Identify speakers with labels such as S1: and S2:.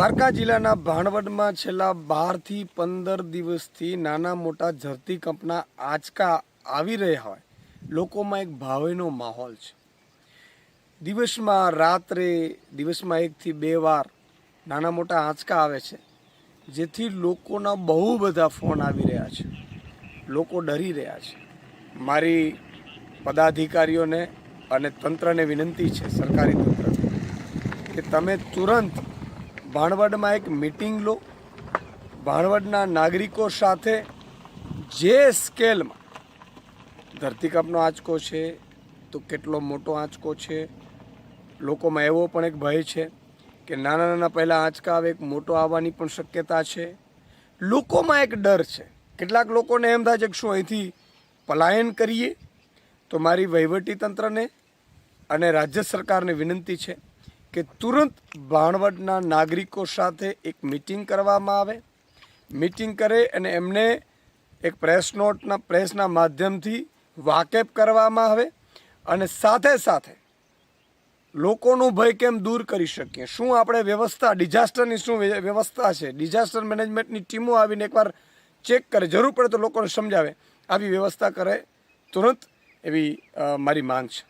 S1: દ્વારકા જિલ્લાના ભાણવડમાં છેલ્લા બારથી પંદર દિવસથી નાના મોટા ધરતીકંપના આંચકા આવી રહ્યા હોય. લોકોમાં એક ભાવેનો માહોલ છે. દિવસમાં રાત્રે, દિવસમાં એકથી બે વાર નાના મોટા આંચકા આવે છે, જેથી લોકોના બહુ બધા ફોન આવી રહ્યા છે. લોકો ડરી રહ્યા છે. મારી પદાધિકારીઓને અને તંત્રને વિનંતી છે, સરકારી તંત્ર કે તમે તુરંત ભાણવડમાં એક મિટિંગ લો. ભાણવડના નાગરિકો સાથે જે સ્કેલમાં ધરતીકંપનો આંચકો છે, તો કેટલો મોટો આંચકો છે. લોકોમાં એવો પણ એક ભય છે કે નાના નાના પહેલાં આંચકા આવે, એક મોટો આવવાની પણ શક્યતા છે. લોકોમાં એક ડર છે. કેટલાક લોકોને એમ થાય છે કે શું અહીંથી પલાયન કરીએ? તો મારી વહીવટી તંત્રને અને રાજ્ય સરકારને વિનંતી છે કે તુરંત ભાણવડના નાગરિકો સાથે એક મિટિંગ કરવામાં આવે. મિટિંગ કરે અને એમને એક પ્રેસ નોટના, પ્રેસના માધ્યમથી વાકેફ કરવામાં આવે અને સાથે સાથે લોકોનું ભય કેમ દૂર કરી શકીએ? શું આપણે વ્યવસ્થા, ડિઝાસ્ટરની શું વ્યવસ્થા છે? ડિઝાસ્ટર મેનેજમેન્ટની ટીમો આવીને એકવાર ચેક કરે. જરૂર પડે તો લોકોને સમજાવે. આવી વ્યવસ્થા કરે તુરંત એવી મારી માંગ છે.